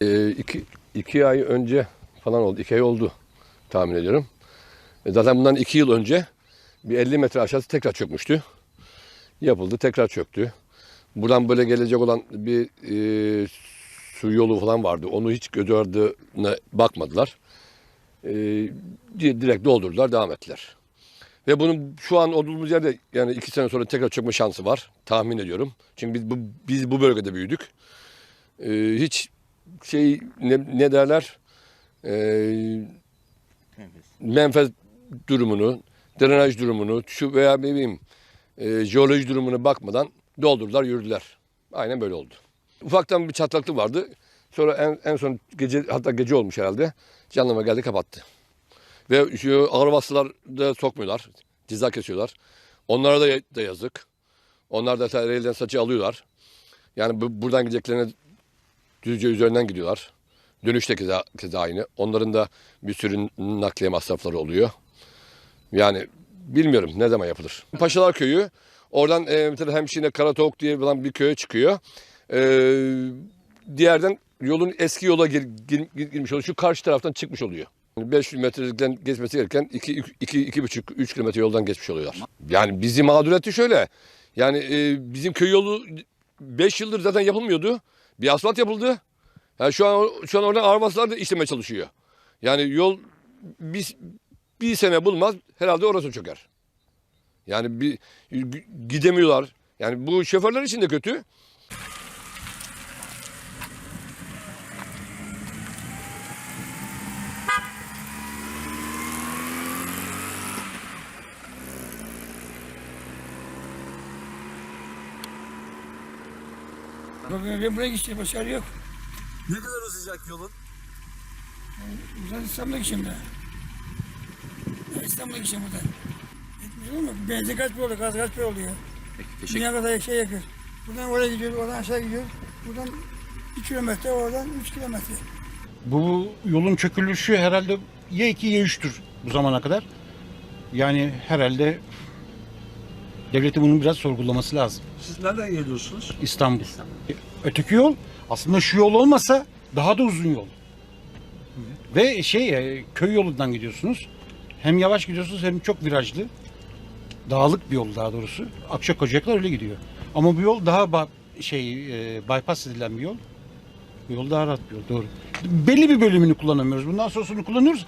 Ee, iki, iki ay önce falan oldu. iki ay oldu tahmin ediyorum. E, Zaten bundan iki yıl önce bir 50 metre aşağısı tekrar çökmüştü. Yapıldı tekrar çöktü. Buradan böyle gelecek olan bir e, su yolu falan vardı. Onu hiç göz ardına bakmadılar. E, di- direkt doldurdular devam ettiler. Ve bunun şu an olduğumuz yerde yani iki sene sonra tekrar çökme şansı var. Tahmin ediyorum. Çünkü biz bu, biz bu bölgede büyüdük. E, hiç şey ne, ne derler? E, menfez durumunu, drenaj durumunu, şu veya ne bileyim e, jeoloji durumuna bakmadan doldurdular, yürüdüler. Aynen böyle oldu. Ufaktan bir çatlaklık vardı. Sonra en, en son gece hatta gece olmuş herhalde. Jandarma geldi kapattı. Ve şu ağır vasıtalar da sokmuyorlar. Ceza kesiyorlar. Onlara da, da yazık. Onlar da elden saçı alıyorlar. Yani bu, buradan gideceklerine düzce üzerinden gidiyorlar. Dönüşte keza, keza aynı. Onların da bir sürü nakliye masrafları oluyor. Yani bilmiyorum ne zaman yapılır. Paşalar Köyü. Oradan e, mesela Hemşine Karatavuk diye falan bir köye çıkıyor. E, diğerden yolun eski yola gir, gir- gir- girmiş oluyor. Şu karşı taraftan çıkmış oluyor. 500 metreden geçmesi gereken 2 2 iki, buçuk 3 kilometre yoldan geçmiş oluyorlar. Yani bizi mağduriyeti şöyle. Yani e, bizim köy yolu 5 yıldır zaten yapılmıyordu. Bir asfalt yapıldı. Yani şu an şu an oradan arabasılar da işlemeye çalışıyor. Yani yol bir, bir sene bulmaz herhalde orası çöker. Yani bir gidemiyorlar. Yani bu şoförler için de kötü. Bugün ben buraya gideceğim, başarı yok. Ne kadar uzayacak yolun? Buradan İstanbul'a gideceğim ben. Ben İstanbul'a gideceğim buradan. Etmiyor mu? Benzin kaç para oluyor, gaz kaç para oluyor? Dünya kadar şey yakıyor. Buradan oraya gidiyoruz, oradan aşağı gidiyoruz. Buradan 2 kilometre, oradan 3 kilometre. Bu yolun çökülüşü herhalde ya 2 ya 3'tür bu zamana kadar. Yani herhalde devletin bunu biraz sorgulaması lazım. Siz nereden geliyorsunuz? İstanbul. Öteki yol aslında şu yol olmasa daha da uzun yol. Ve şey e, köy yolundan gidiyorsunuz. Hem yavaş gidiyorsunuz hem çok virajlı. Dağlık bir yol daha doğrusu. Akçakocaklar öyle gidiyor. Ama bu yol daha şey e, bypass edilen bir yol. Bu yol daha rahat bir yol doğru. Belli bir bölümünü kullanamıyoruz. Bundan sonrasını kullanıyoruz.